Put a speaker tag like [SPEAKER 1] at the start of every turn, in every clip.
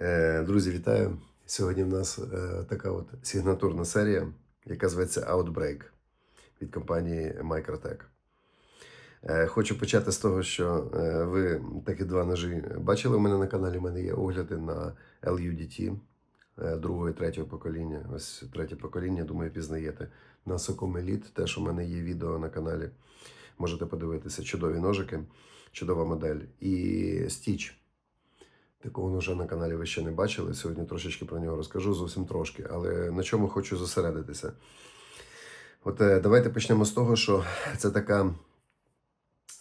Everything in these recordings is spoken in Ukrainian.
[SPEAKER 1] Е, Друзі, вітаю! Сьогодні в нас е, така от сигнатурна серія, яка зветься Outbreak від компанії Microtech. Е, Хочу почати з того, що ви такі два ножі бачили у мене на каналі. У мене є огляди на LUDT другого і третього покоління. Ось третє покоління, думаю, пізнаєте. На Socom Elite теж у мене є відео на каналі. Можете подивитися. Чудові ножики, чудова модель. І Stitch. Такого ножа на каналі ви ще не бачили. Сьогодні трошечки про нього розкажу, зовсім трошки. Але на чому хочу зосередитися? От е, давайте почнемо з того, що це така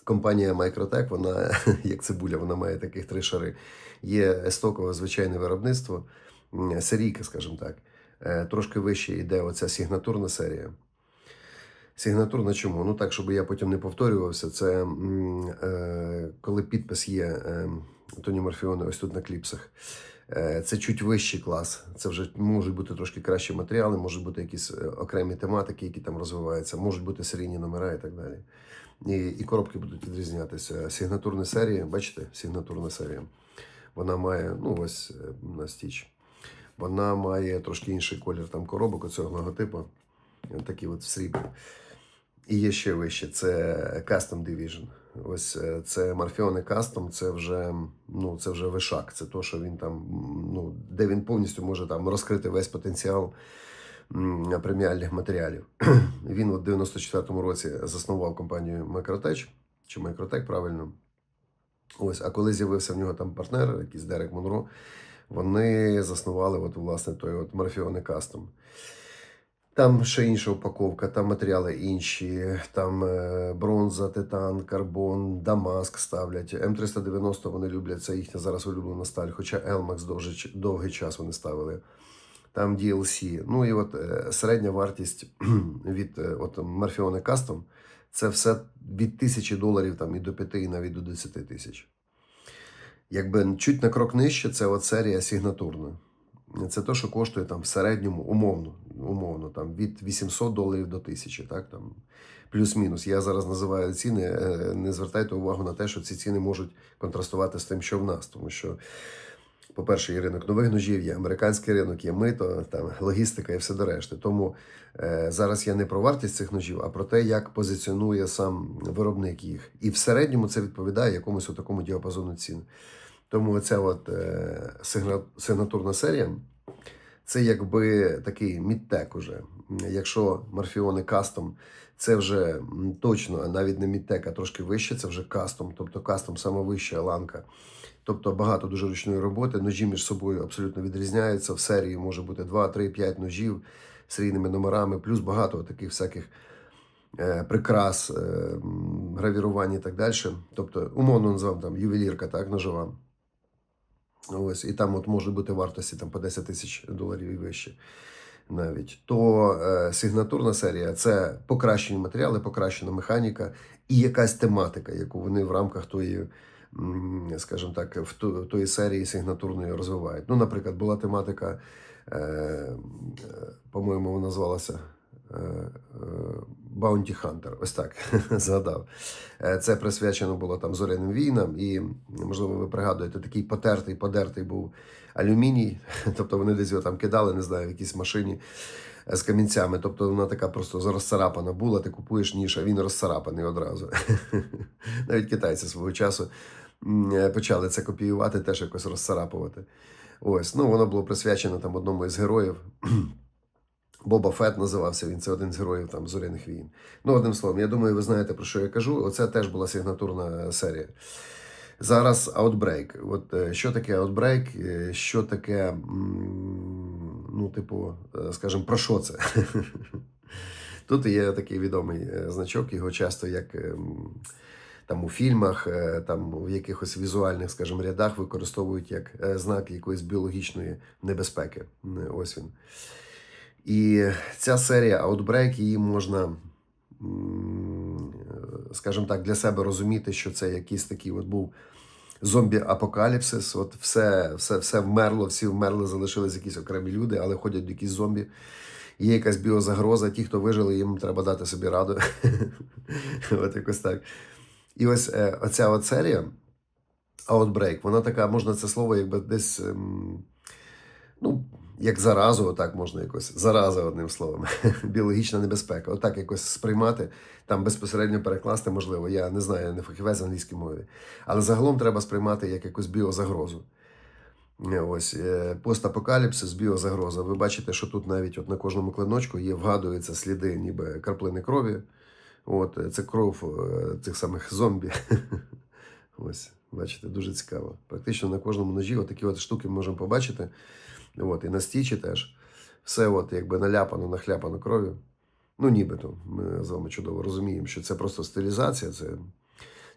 [SPEAKER 1] компанія Microtech, вона, як цибуля, вона має таких три шари. Є естокове звичайне виробництво, серійка, скажімо так. Е, Трошки вище йде оця сигнатурна серія. Сигнатурна чому? Ну так, щоб я потім не повторювався, це е, коли підпис є е, Тоні Морфіони ось тут на кліпсах. Е, Це чуть вищий клас. Це вже можуть бути трошки кращі матеріали, можуть бути якісь е, окремі тематики, які там розвиваються, можуть бути серійні номера і так далі. І, і коробки будуть відрізнятися. Сигнатурна серія, бачите, сигнатурна серія. Вона має, ну ось е, на стіч. Вона має трошки інший колір там коробок оцього логотипу. Такий от в сріблі. І є ще вище, це Custom Division. Ось е, це Марфіони Custom, це вже, ну, це вже вишак. Це то, що він там, ну, де він повністю може там розкрити весь потенціал преміальних матеріалів. Він в 94-му році заснував компанію Microtech, чи Microtech, правильно. Ось, а коли з'явився в нього там партнер, якийсь Дерек Монро, вони заснували от, власне той от Марфіони Custom. Там ще інша упаковка, там матеріали інші, там е, бронза, титан, карбон, Дамаск ставлять. М390 вони люблять, це їхня зараз улюблена сталь, хоча Elmax довгий, час вони ставили. Там DLC. Ну і от е, середня вартість від е, от, Marfione Custom це все від тисячі доларів там, і до п'яти, і навіть до 10 тисяч. Якби чуть на крок нижче, це от серія сигнатурна. Це те, що коштує там в середньому, умовно, умовно там, від 800 доларів до 1000, так, там, плюс-мінус. Я зараз називаю ціни. е, Не звертайте увагу на те, що ці ціни можуть контрастувати з тим, що в нас. Тому що, по-перше, є ринок нових ножів, є американський ринок, є мито, там, логістика і все до решти. Тому е, зараз я не про вартість цих ножів, а про те, як позиціонує сам виробник їх. І в середньому це відповідає якомусь такому діапазону цін. Тому оця от, е, сигна- сигнатурна серія це якби такий мідтек уже. Якщо Марфіони кастом, це вже точно навіть не мідтек, а трошки вище, це вже кастом, тобто кастом саме ланка. Тобто багато дуже ручної роботи. Ножі між собою абсолютно відрізняються. В серії може бути 2, 3, 5 ножів з різними номерами, плюс багато таких всяких е, прикрас, е, гравірувань і так далі. Тобто, умовно називаємо там ювелірка, так, ножова. Ось, і там от може бути вартості там, по 10 тисяч доларів і вище навіть. То е, сигнатурна серія це покращені матеріали, покращена механіка і якась тематика, яку вони в рамках тої, скажімо так, в тої серії сигнатурної розвивають. Ну, наприклад, була тематика, е, е, по-моєму, вона називалася. Е, е, Hunter, ось так згадав. Е, Це присвячено було там зоряним війнам, і можливо ви пригадуєте, такий потертий, подертий був алюміній. Тобто вони десь його там кидали, не знаю, в якійсь машині е, з камінцями. Тобто вона така просто розцарапана була. Ти купуєш ніж, а він розцарапаний одразу. Навіть китайці свого часу почали це копіювати, теж якось розцарапувати. Ось, ну воно було присвячено там одному із героїв. Боба Фет називався він, це один з героїв там зоряних війн. Ну, одним словом, я думаю, ви знаєте про що я кажу. Оце теж була сигнатурна серія. Зараз Outbreak. От е, що таке Outbreak, е, що таке, ну, типу, е, скажімо, про що це? Тут є такий відомий значок, його часто як там у фільмах, там в якихось візуальних, скажімо, рядах використовують як знак якоїсь біологічної небезпеки. Ось він. І ця серія Outbreak, її можна, скажімо так, для себе розуміти, що це якийсь такий от був зомбі-апокаліпсис. От все, все, все вмерло, всі вмерли, залишились якісь окремі люди, але ходять якісь зомбі. Є якась біозагроза, ті, хто вижили, їм треба дати собі раду. От якось так. І ось е, оця серія Outbreak. Вона така, можна це слово якби десь. ем, Ну, як заразу, отак можна якось. Зараза, одним словом. Біологічна небезпека. Отак якось сприймати, там безпосередньо перекласти можливо. Я не знаю, я не фахівець з англійської мови. Але загалом треба сприймати як якусь біозагрозу. Е, Ось е, постапокаліпсис, біозагроза. Ви бачите, що тут навіть от на кожному клиночку є, вгадуються сліди, ніби краплини крові. От е, це кров цих самих зомбі. Ось, бачите, дуже цікаво. Практично на кожному ножі отакі от штуки можемо побачити. От, і на стічі теж. Все от якби наляпано, нахляпано кров'ю. Ну, нібито. Ми з вами чудово розуміємо, що це просто стилізація, це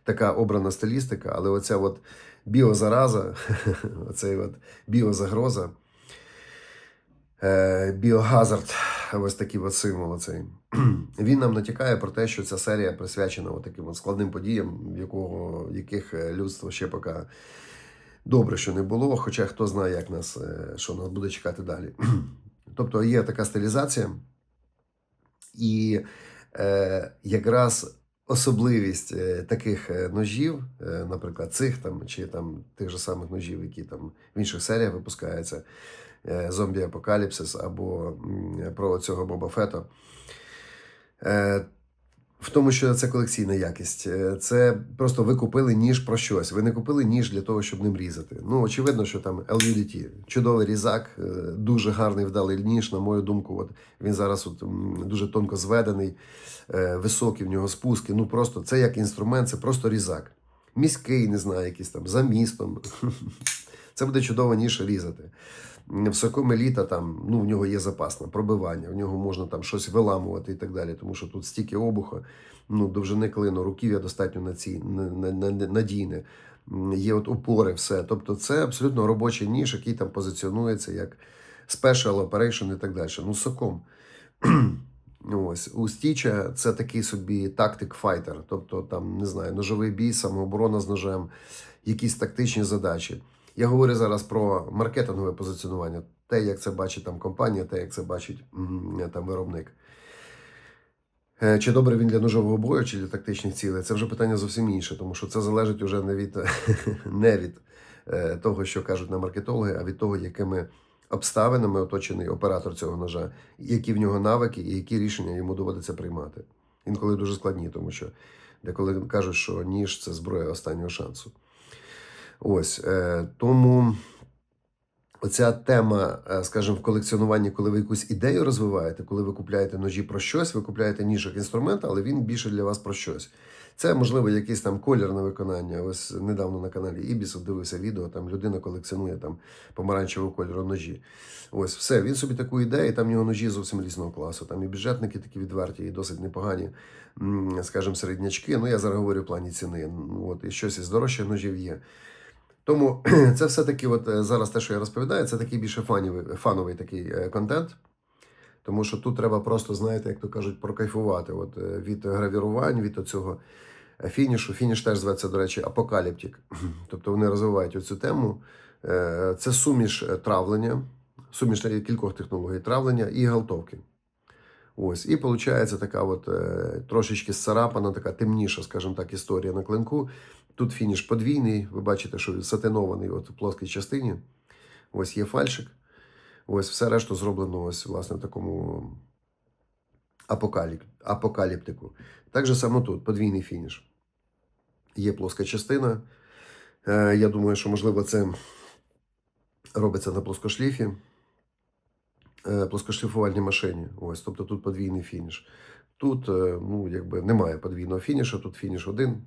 [SPEAKER 1] така обрана стилістика, але оця от біозараза, оцей от біозагроза, е, біогазард, ось такий от символ оцей. Він нам натякає про те, що ця серія присвячена от таким от складним подіям, якого, яких е, людство ще поки добре, що не було, хоча хто знає, як нас, е, що нас буде чекати далі. Тобто є така стилізація, і е, якраз особливість е, таких е, ножів, наприклад, цих там чи там тих же самих ножів, які там в інших серіях випускаються, е, зомбі Апокаліпсис або про цього Боба Фета. В тому, що це колекційна якість. Е, Це просто ви купили ніж про щось. Ви не купили ніж для того, щоб ним різати. Ну, очевидно, що там LUDT, чудовий різак, е, дуже гарний вдалий ніж, на мою думку. От він зараз от, дуже тонко зведений, е, високі в нього спуски. Ну просто це як інструмент, це просто різак. Міський, не знаю, якийсь там за містом. Це буде чудово ніж різати. В соком еліта там, ну, в нього є запас на пробивання, в нього можна там щось виламувати і так далі, тому що тут стільки обуха, ну, довжини клину, руків'я достатньо на ці, на, на, на, надійне, є от упори, все. Тобто це абсолютно робочий ніж, який там позиціонується як special operation і так далі. Ну, соком. Ось у Стіча це такий собі тактик файтер, тобто там не знаю, ножовий бій, самооборона з ножем, якісь тактичні задачі. Я говорю зараз про маркетингове позиціонування, те, як це бачить там компанія, те, як це бачить там виробник. Е, Чи добре він для ножового бою, чи для тактичних цілей, це вже питання зовсім інше, тому що це залежить вже не від, не від е, того, що кажуть на маркетологи, а від того, якими обставинами оточений оператор цього ножа, які в нього навики і які рішення йому доводиться приймати. Інколи дуже складні, тому що деколи кажуть, що ніж це зброя останнього шансу. Ось е, тому оця тема, е, скажімо, в колекціонуванні, коли ви якусь ідею розвиваєте, коли ви купляєте ножі про щось, ви купляєте ніж як інструмент, але він більше для вас про щось. Це можливо якийсь там колірне виконання. Ось недавно на каналі Ібіс дивився відео, там людина колекціонує там помаранчевого кольору ножі. Ось все. Він собі таку ідею, там в нього ножі зовсім різного класу. Там і бюджетники такі відверті, і досить непогані, скажімо, середнячки. Ну я зараз говорю в плані ціни. От і щось із дорожчих ножів є. Тому це все-таки, от е, зараз те, що я розповідаю, це такий більше фанівий, фановий такий е, контент. Тому що тут треба просто, знаєте, як то кажуть, прокайфувати от, е, від гравірувань, від цього фінішу. Фініш теж зветься, до речі, апокаліптик. Тобто вони розвивають оцю тему. Це суміш травлення, суміш кількох технологій травлення і галтовки. Ось, і виходить така от трошечки зцарапана, така темніша, скажімо так, історія на клинку. Тут фініш подвійний. Ви бачите, що він сатинований от в плоскій частині. Ось є фальшик. Ось все решту зроблено ось, власне, в такому апокаліп... апокаліптику. Так же само тут подвійний фініш. Є плоска частина. Е, я думаю, що, можливо, це робиться на плоскошліфі, е, плоскошліфувальній машині. Ось, тобто тут подвійний фініш. Тут е, ну, якби немає подвійного фінішу, тут фініш один.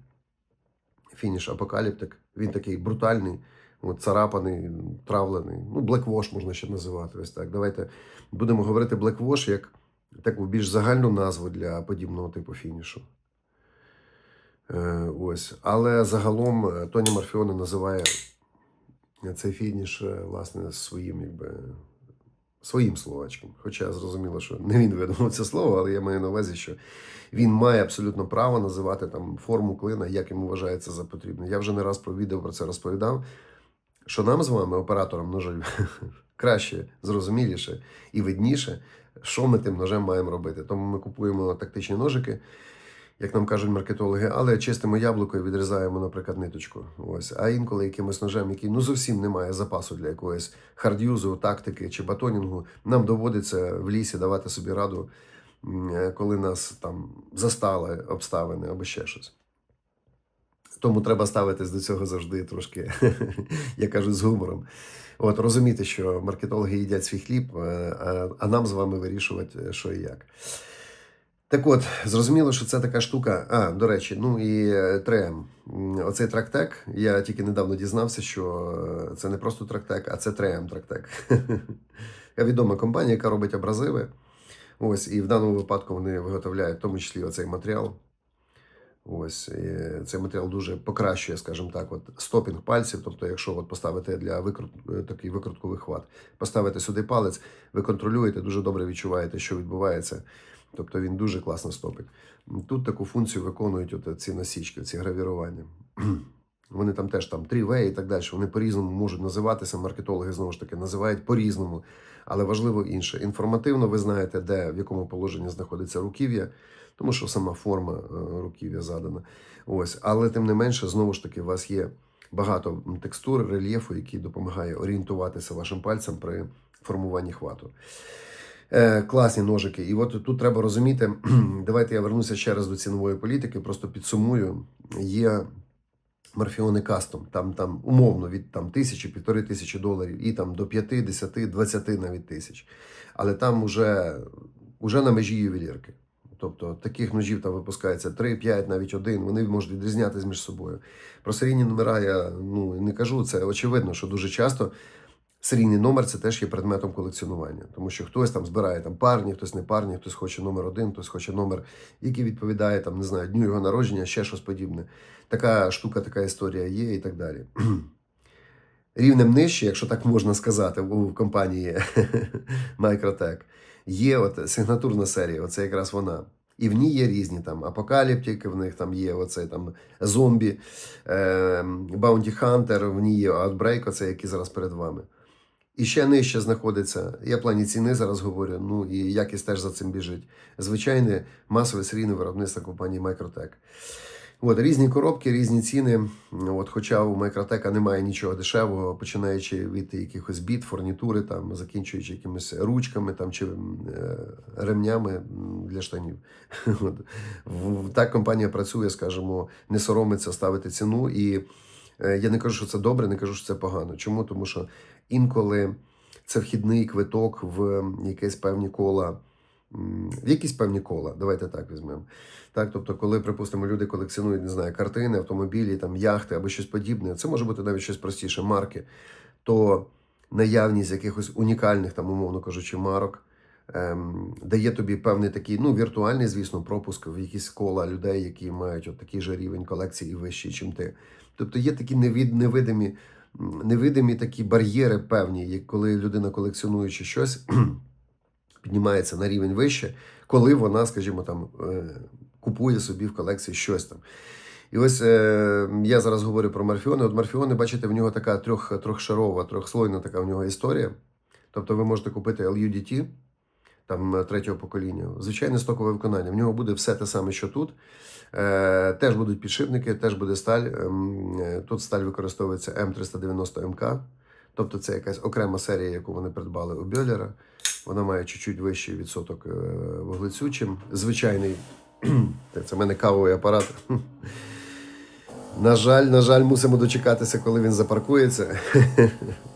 [SPEAKER 1] Фініш апокаліптик. Він такий брутальний, от, царапаний, травлений. Ну, блеквош можна ще називати. Ось так. Давайте будемо говорити блеквош як таку більш загальну назву для подібного типу фінішу. Е, ось. Але загалом е, Тоні Марфіоне називає цей фініш е, власне своїм, якби, своїм словачком. Хоча зрозуміло, що не він видумав це слово, але я маю на увазі, що він має абсолютно право називати там форму клина, як йому вважається за потрібне. Я вже не раз про відео про це розповідав. Що нам з вами, операторам ножів, краще, зрозуміліше і видніше, що ми тим ножем маємо робити. Тому ми купуємо тактичні ножики як нам кажуть маркетологи, але чистимо яблуко і відрізаємо, наприклад, ниточку. Ось. А інколи якимось ножем, який ну зовсім не має запасу для якоїсь хардюзу, тактики чи батонінгу, нам доводиться в лісі давати собі раду, е, коли нас там застали обставини або ще щось. Тому треба ставитись до цього завжди трошки, як кажуть, з гумором. От розуміти, що маркетологи їдять свій хліб, е, а, а нам з вами вирішувати, е, що і як. Так от, зрозуміло, що це така штука. А, до речі, ну і е, 3М. Оцей трактек, я тільки недавно дізнався, що е, це не просто трактек, а це 3М трактек. Відома компанія, яка робить абразиви. Ось, і в даному випадку вони виготовляють в тому числі оцей матеріал. Ось і цей матеріал дуже покращує, скажімо так, от стопінг пальців. Тобто, якщо от поставити для викрут, е, такий викрутковий хват, поставити сюди палець, ви контролюєте, дуже добре відчуваєте, що відбувається. Тобто він дуже класно стопить. Тут таку функцію виконують от ці насічки, ці гравірування. Вони там теж там трівей і так далі. Вони по-різному можуть називатися. Маркетологи знову ж таки називають по-різному, але важливо інше. Інформативно ви знаєте, де в якому положенні знаходиться руків'я, тому що сама форма е, руків'я задана. Ось, але тим не менше, знову ж таки, у вас є багато текстур, рельєфу, який допомагає орієнтуватися вашим пальцем при формуванні хвату. Е, класні ножики. І от тут треба розуміти, давайте я вернуся ще раз до цінової політики, просто підсумую. Є Марфіони кастом, там, там умовно від там, тисячі, півтори тисячі доларів, і там до 5, 10, 20 навіть тисяч. Але там уже, уже на межі ювелірки. Тобто таких ножів там випускається 3, 5, навіть один. Вони можуть відрізнятися між собою. Про серійні номера я ну, не кажу. Це очевидно, що дуже часто серійний номер це теж є предметом колекціонування. Тому що хтось там збирає там парні, хтось не парні, хтось хоче номер один, хтось хоче номер, який відповідає там, не знаю, дню його народження, ще щось подібне. Така штука, така історія є і так далі. Рівнем нижче, якщо так можна сказати, у компанії Microtech, є от сигнатурна серія, оце якраз вона. І в ній є різні там апокаліптики, в них там є оцей там зомбі, е, Bounty Hunter, в ній є Outbreak, оце який зараз перед вами. І ще нижче знаходиться, я в плані ціни зараз говорю, ну і якість теж за цим біжить. Звичайне масове серійне виробництво компанії Microtech. От, різні коробки, різні ціни. От, хоча у Microtech немає нічого дешевого, починаючи від якихось біт, фурнітури, там, закінчуючи якимись ручками там, чи е, ремнями для штанів. От. Так компанія працює, скажімо, не соромиться ставити ціну. І е, я не кажу, що це добре, не кажу, що це погано. Чому? Тому що інколи це вхідний квиток в якесь певні кола. В якісь певні кола, давайте так візьмемо. Так, тобто, коли, припустимо, люди колекціонують, не знаю, картини, автомобілі, там, яхти або щось подібне, це може бути навіть щось простіше, марки, то наявність якихось унікальних, там, умовно кажучи, марок ем, дає тобі певний такий, ну, віртуальний, звісно, пропуск в якісь кола людей, які мають от такий же рівень колекції і вищий, чим ти. Тобто є такі невид, невидимі, невидимі такі бар'єри певні, як коли людина колекціонуючи щось, піднімається на рівень вище, коли вона, скажімо, там е, купує собі в колекції щось там. І ось е, я зараз говорю про Марфіони. От Марфіони, бачите, в нього така трьох, трьохшарова, трьохслойна така в нього історія. Тобто ви можете купити LUDT, там е, третього покоління, звичайне стокове виконання. В нього буде все те саме, що тут. Е, теж будуть підшипники, теж буде сталь. Ем, е, Тут сталь використовується М390МК. Тобто це якась окрема серія, яку вони придбали у Бьолера. Вона має чуть-чуть вищий відсоток е, вуглецю, чим звичайний. Це в мене кавовий апарат. На жаль, на жаль, мусимо дочекатися, коли він запаркується.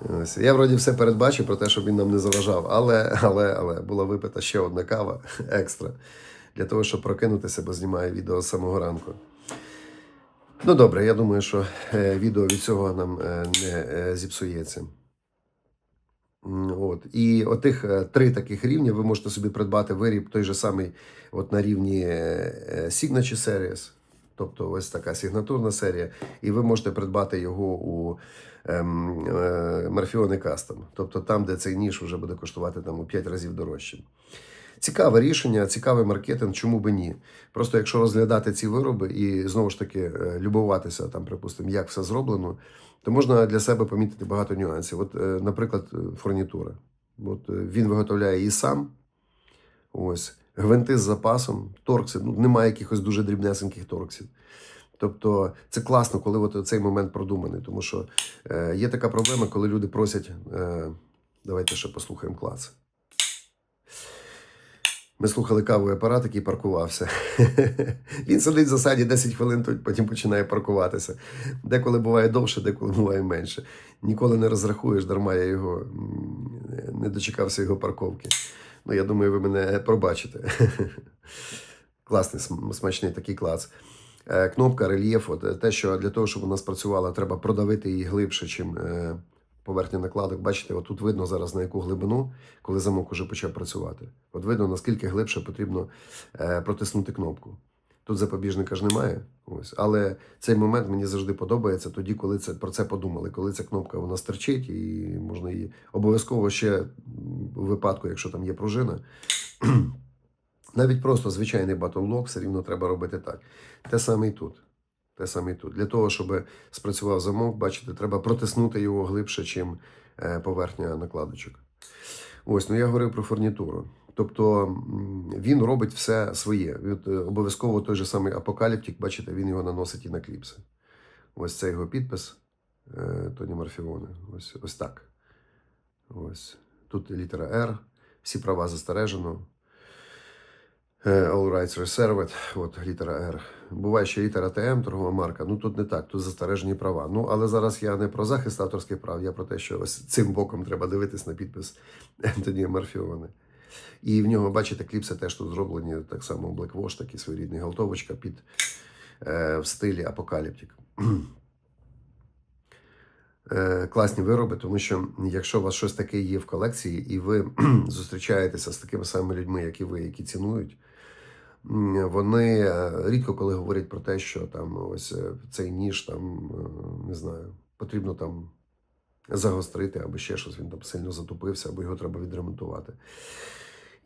[SPEAKER 1] Ось. Я вроді все передбачив про те, щоб він нам не заважав, але, але, але була випита ще одна кава екстра для того, щоб прокинутися, бо знімаю відео з самого ранку. Ну добре, я думаю, що е, відео від цього нам е, не е, зіпсується. От. І отих три таких рівня ви можете собі придбати виріб той же самий от на рівні Signature Series, тобто ось така сигнатурна серія, і ви можете придбати його у ем, е, Marfione Custom, тобто там, де цей ніж вже буде коштувати там, у 5 разів дорожче. Цікаве рішення, цікавий маркетинг, чому би ні. Просто якщо розглядати ці вироби і знову ж таки е, любуватися там, припустимо, як все зроблено, то можна для себе помітити багато нюансів. От, е, наприклад, фурнітура. От е, він виготовляє її сам. Ось. Гвинти з запасом, торкси, ну, немає якихось дуже дрібнесеньких торксів. Тобто це класно, коли от цей момент продуманий. Тому що е, є така проблема, коли люди просять. Е, давайте ще послухаємо клас. Ми слухали кавовий апарат, який паркувався. Він сидить в засаді 10 хвилин, потім починає паркуватися. Деколи буває довше, деколи буває менше. Ніколи не розрахуєш, дарма я його не дочекався його парковки. Ну, я думаю, ви мене пробачите. Класний, смачний такий клац. Е, Кнопка, рельєф, от, е, те, що для того, щоб вона спрацювала, треба продавити її глибше, чим е, поверхня накладок. Бачите, от тут видно зараз на яку глибину, коли замок уже почав працювати. От видно, наскільки глибше потрібно протиснути кнопку. Тут запобіжника ж немає. Ось. Але цей момент мені завжди подобається тоді, коли це, про це подумали. Коли ця кнопка вона стерчить, і можна її обов'язково ще у випадку, якщо там є пружина. Навіть просто звичайний батл-лок все рівно треба робити так. Те саме і тут. Те саме і тут. Для того, щоб спрацював замок, бачите, треба протиснути його глибше, чим е, поверхня накладочок. Ось, ну я говорив про фурнітуру. Тобто він робить все своє. Е, обов'язково той же самий апокаліптик, бачите, він його наносить і на кліпси. Ось це його підпис е, Тоні Марфіони. Ось, ось так. Ось. Тут літера R, всі права застережено. Е, All rights reserved, от літера R. Буває ще літера ТМ, торгова марка. Ну тут не так, тут застережені права. Ну але зараз я не про захист авторських прав, я про те, що ось цим боком треба дивитись на підпис Ентоні Марфіони. І в нього, бачите, кліпси теж тут зроблені так само Black Wash, такий своєрідний галтовочка під е, в стилі апокаліптик. Е, класні вироби, тому що якщо у вас щось таке є в колекції, і ви зустрічаєтеся з такими самими людьми, як і ви, які цінують, вони е, рідко коли говорять про те, що там ось е, цей ніж там не знаю, потрібно там загострити або ще щось. Він там сильно затупився, або його треба відремонтувати.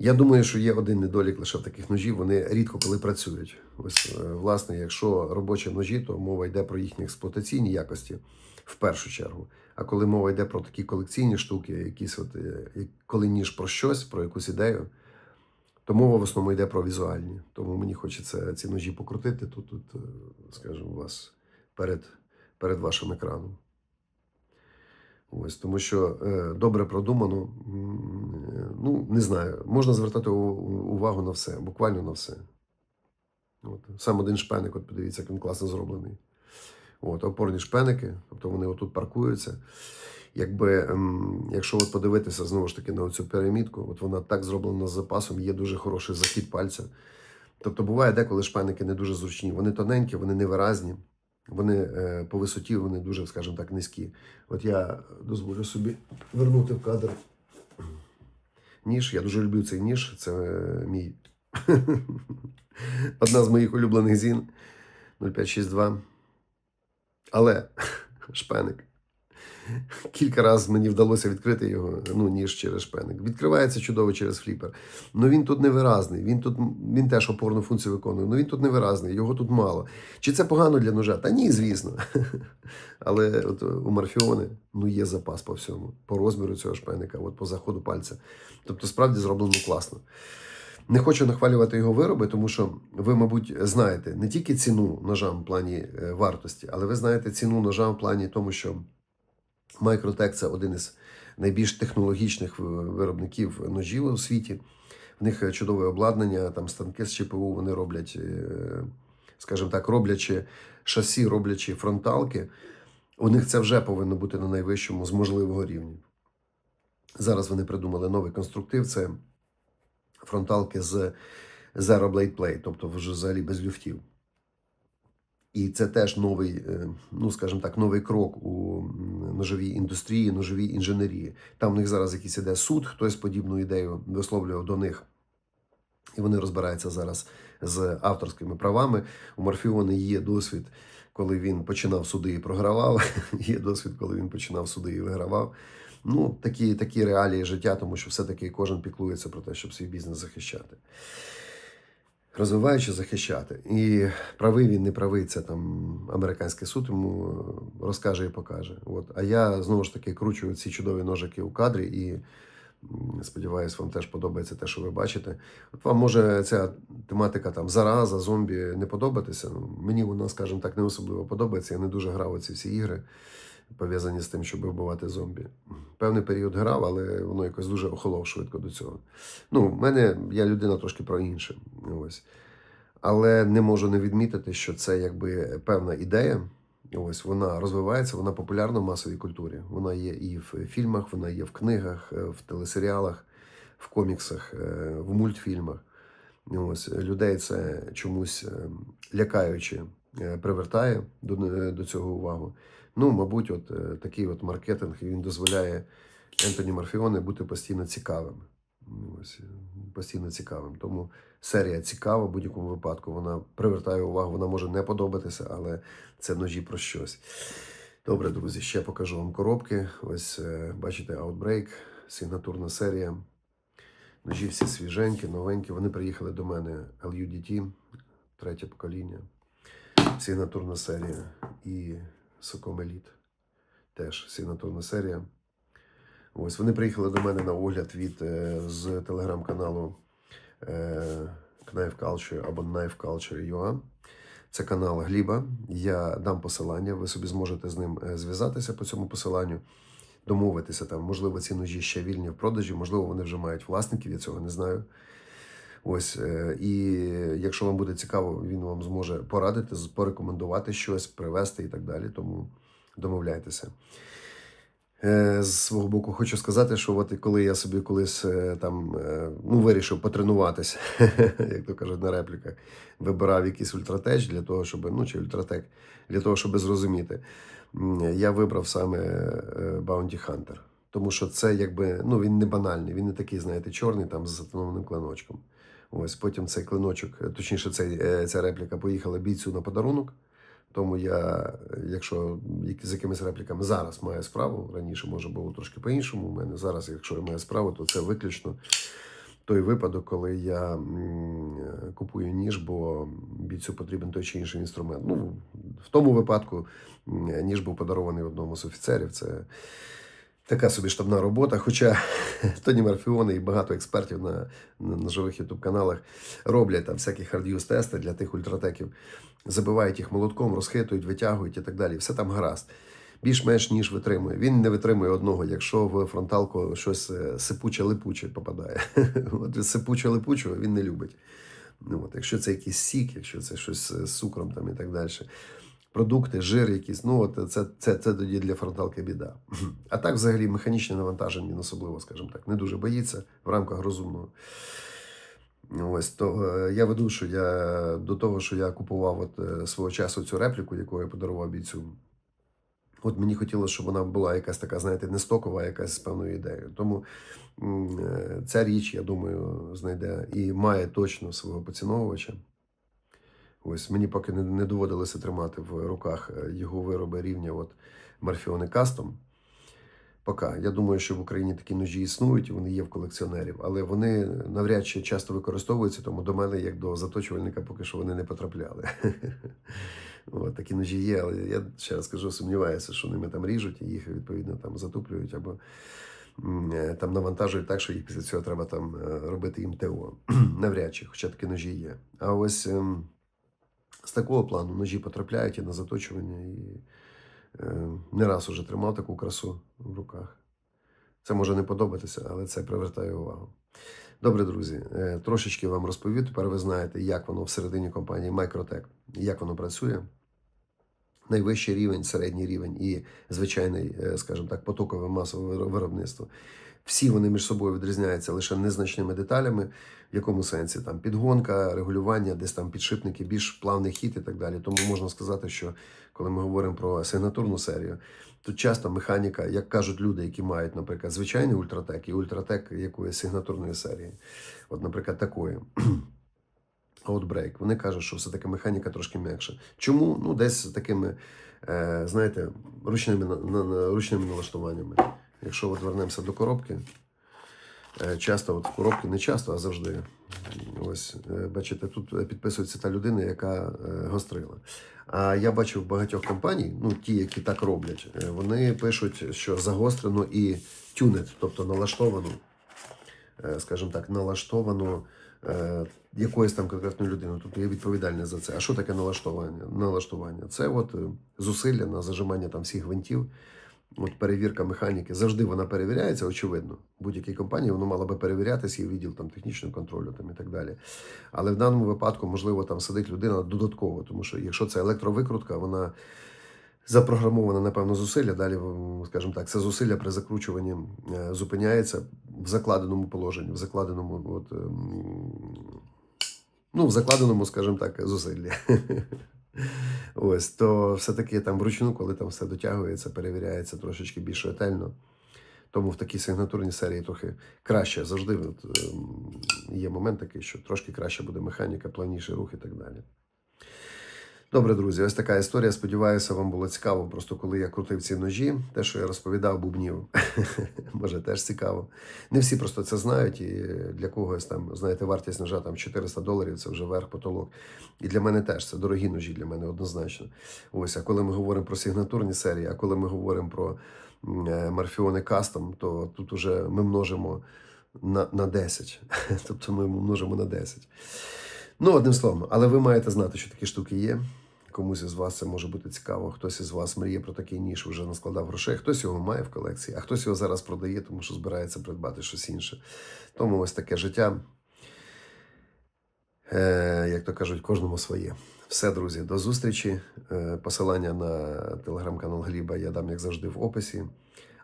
[SPEAKER 1] Я думаю, що є один недолік лише в таких ножів. Вони рідко коли працюють. Ось, е, власне, якщо робочі ножі, то мова йде про їхні експлуатаційні якості в першу чергу. А коли мова йде про такі колекційні штуки, якісь от, е, коли ніж про щось, про якусь ідею, то мова в основному йде про візуальні. Тому мені хочеться ці ножі покрутити тут, тут е, скажімо, у вас перед, перед вашим екраном. Ось, тому що е, добре продумано, ну, не знаю, можна звертати увагу на все, буквально на все. От. Сам один шпеник, от подивіться, як він класно зроблений. От, опорні шпеники, тобто вони отут паркуються. Якби, ем, якщо от подивитися знову ж таки на цю пірамідку, от вона так зроблена з запасом, є дуже хороший захід пальця. Тобто буває деколи шпеники не дуже зручні. Вони тоненькі, вони невиразні, вони е, по висоті вони дуже, скажімо так, низькі. От я дозволю собі вернути в кадр ніж. Я дуже люблю цей ніж. Це е, мій одна з моїх улюблених зін 0562. Але шпеник. Кілька разів мені вдалося відкрити його, ну, ніж через шпеник. Відкривається чудово через фліпер. Ну він тут невиразний. Він тут він теж опорну функцію виконує. Ну він тут невиразний, його тут мало. Чи це погано для ножа? Та ні, звісно. Але от у Марфіони ну, є запас по всьому, по розміру цього шпеника, от по заходу пальця. Тобто, справді зроблено класно. Не хочу нахвалювати його вироби, тому що ви, мабуть, знаєте не тільки ціну ножам в плані е, вартості, але ви знаєте ціну ножам в плані тому, що Microtech – це один із найбільш технологічних е, виробників ножів у світі. В них е, чудове обладнання, там станки з ЧПУ вони роблять, е, скажімо так, роблячи шасі, роблячи фронталки. У них це вже повинно бути на найвищому з можливого рівня. Зараз вони придумали новий конструктив. Це фронталки з Zero Blade Plate, тобто вже взагалі без люфтів. І це теж новий, е, ну скажімо так, новий крок у ножовій індустрії, ножовій інженерії. Там у них зараз якийсь іде суд, хтось подібну ідею висловлював до них. І вони розбираються зараз з авторськими правами. У Морфіони є досвід, коли він починав суди і програвав. Є досвід, коли він починав суди і вигравав. Ну, такі, такі реалії життя, тому що все-таки кожен піклується про те, щоб свій бізнес захищати. Розвиваючи, захищати. І правий він не правий, це там американський суд йому е, розкаже і покаже. От. А я знову ж таки кручу ці чудові ножики у кадрі і Сподіваюсь, вам теж подобається те, що ви бачите. От вам може ця тематика там зараза, зомбі не подобатися. Ну, мені вона, скажімо так, не особливо подобається. Я не дуже грав у ці всі ігри, пов'язані з тим, щоб вбивати зомбі. Певний період грав, але воно якось дуже охолов швидко до цього. Ну, в мене я людина трошки про інше. Ось. Але не можу не відмітити, що це якби певна ідея. Ось вона розвивається, вона популярна в масовій культурі. Вона є і в фільмах, вона є в книгах, е, в телесеріалах, в коміксах, е, в мультфільмах. Ось людей це чомусь е, лякаючи привертає до, е, до цього увагу. Ну, мабуть, от е, такий от маркетинг він дозволяє Ентоні Марфіоне бути постійно цікавим. Ось е, постійно цікавим. Тому серія цікава в будь-якому випадку. Вона привертає увагу, вона може не подобатися, але це ножі про щось. Добре, друзі, ще покажу вам коробки. Ось е, бачите, Outbreak, сигнатурна серія. Ножі всі свіженькі, новенькі. Вони приїхали до мене LUDT, третє покоління. Сигнатурна серія і Elite. Теж сигнатурна серія. Ось вони приїхали до мене на огляд від е, з телеграм-каналу е, Knife Culture або Knife Culture UA. Це канал Гліба. Я дам посилання. Ви собі зможете з ним е, зв'язатися по цьому посиланню, домовитися там. Можливо, ці ножі ще вільні в продажі, можливо, вони вже мають власників, я цього не знаю. Ось, е, і якщо вам буде цікаво, він вам зможе порадити, порекомендувати щось, привезти і так далі. Тому домовляйтеся. Е, З свого боку хочу сказати, що от коли я собі колись е, там ну, вирішив потренуватися, як то кажуть на репліках, вибирав якийсь ультратеч для того, щоб, ну чи ультратек, для того, щоб зрозуміти, я вибрав саме Bounty Hunter. Тому що це якби ну він не банальний, він не такий, знаєте, чорний там з затонованим клиночком. Ось потім цей клиночок, е, точніше, цей, е, ця репліка поїхала бійцю на подарунок. Тому я, якщо з якимись репліками зараз маю справу, раніше може було трошки по-іншому. У мене зараз, якщо я маю справу, то це виключно той випадок, коли я е, купую ніж, бо бійцю потрібен той чи інший інструмент. Ну, в тому випадку ніж був подарований одному з офіцерів. Це така собі штабна робота. Хоча Тоні Марфіони і багато експертів на, на, живих ютуб каналах роблять там всякі хард'юз тести для тих ультратеків, забивають їх молотком, розхитують, витягують і так далі. Все там гаразд. Більш-менш ніж витримує. Він не витримує одного, якщо в фронталку щось е, сипуче-липуче попадає. От сипуче-липучого він не любить. Ну, от, якщо це якийсь сік, якщо це щось з цукром там і так далі. Продукти, жир якісь, ну от це, це, це тоді для фронталки біда. А так, взагалі, механічне навантаження він особливо, скажімо так, не дуже боїться в рамках розумного. Ось то е, я веду, що я до того, що я купував от е, свого часу цю репліку, яку я подарував бійцю. От мені хотілося, щоб вона була якась така, знаєте, не стокова, а якась з певною ідеєю. Тому е, ця річ, я думаю, знайде і має точно свого поціновувача. Ось мені поки не, доводилося тримати в руках е, його вироби рівня от Марфіони Кастом. Поки. Я думаю, що в Україні такі ножі існують, вони є в колекціонерів, але вони навряд чи часто використовуються, тому до мене, як до заточувальника, поки що вони не потрапляли. От, такі ножі є, але я ще раз кажу, сумніваюся, що ними там ріжуть і їх відповідно там затуплюють або е, там навантажують так, що їх після цього треба там е, робити їм ТО. Навряд чи, хоча такі ножі є. А ось ем, з такого плану ножі потрапляють і на заточування, і е, не раз уже тримав таку красу в руках. Це може не подобатися, але це привертає увагу. Добре, друзі, е, трошечки вам розповів. Тепер ви знаєте, як воно всередині компанії Microtech, як воно працює. Найвищий рівень, середній рівень і звичайний, е, скажімо так, потокове масове виробництво. Всі вони між собою відрізняються лише незначними деталями, в якому сенсі там підгонка, регулювання, десь там підшипники, більш плавний хід і так далі. Тому можна сказати, що коли ми говоримо про сигнатурну серію, тут часто механіка, як кажуть люди, які мають, наприклад, звичайний ультратек і ультратек якоїсь сигнатурної серії, от, наприклад, такої. Outbreak. Вони кажуть, що все-таки механіка трошки м'якша. Чому? Ну, десь з такими, е, знаєте, ручними, ручними налаштуваннями. Якщо от вернемося до коробки, е, часто от коробки, не часто, а завжди. Ось, е, бачите, тут підписується та людина, яка е, гострила. А я бачив багатьох компаній, ну ті, які так роблять, е, вони пишуть, що загострено і тюнет, тобто налаштовано е, скажімо так, налаштовано е, якоюсь там конкретною людиною. Тобто я відповідальний за це. А що таке налаштування? Налаштування? Це от е, зусилля на зажимання там всіх гвинтів. От перевірка механіки завжди вона перевіряється, очевидно. Будь-якій компанії воно мало би перевірятися і відділ там технічного контролю там і так далі. Але в даному випадку, можливо, там сидить людина додатково, тому що якщо це електровикрутка, вона запрограмована, напевно, зусилля. Далі, скажімо так, це зусилля при закручуванні е, зупиняється в закладеному положенні, в закладеному, от, ем, ну, в закладеному, скажімо так, зусиллі. Ось, то все-таки там вручну, коли там все дотягується, перевіряється трошечки більш ретельно. Тому в такій сигнатурній серії трохи краще завжди ем, є момент такий, що трошки краще буде механіка, плавніший рух і так далі. Добре, друзі, ось така історія. Сподіваюся, вам було цікаво. Просто коли я крутив ці ножі, те, що я розповідав, бубнів, може теж цікаво. Не всі просто це знають, і для когось там, знаєте, вартість ножа там 400 доларів це вже верх потолок. І для мене теж це дорогі ножі для мене однозначно. Ось, а коли ми говоримо про сигнатурні серії, а коли ми говоримо про е, Марфіони Кастом, то тут уже ми множимо на, на 10. тобто ми множимо на 10. Ну, одним словом, але ви маєте знати, що такі штуки є. Комусь із вас це може бути цікаво. Хтось із вас мріє про такий ніж, вже наскладав грошей. Хтось його має в колекції, а хтось його зараз продає, тому що збирається придбати щось інше. Тому ось таке життя. Е, як то кажуть, кожному своє. Все, друзі, до зустрічі. Е, посилання на телеграм-канал Гліба я дам, як завжди, в описі.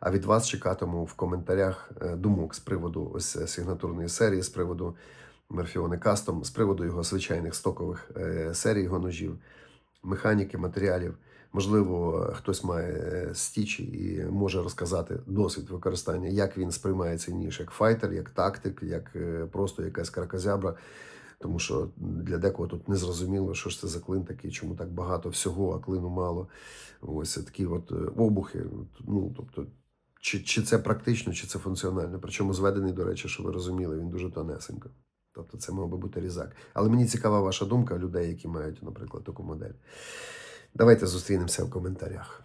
[SPEAKER 1] А від вас чекатиму в коментарях е, думок з приводу ось сигнатурної серії, з приводу Мерфіони Кастом, з приводу його звичайних стокових серій його ножів, механіки, матеріалів. Можливо, хтось має е, стічі і може розказати досвід використання, як він сприймає цей ніж, як файтер, як тактик, як е, просто якась каракозябра. Тому що для декого тут не зрозуміло, що ж це за клин такий, чому так багато всього, а клину мало. Ось такі от е, обухи. Ну, тобто, чи, чи це практично, чи це функціонально. Причому зведений, до речі, що ви розуміли, він дуже тонесенько. Тобто це мав би бути різак. Але мені цікава ваша думка людей, які мають, наприклад, таку модель. Давайте зустрінемося в коментарях.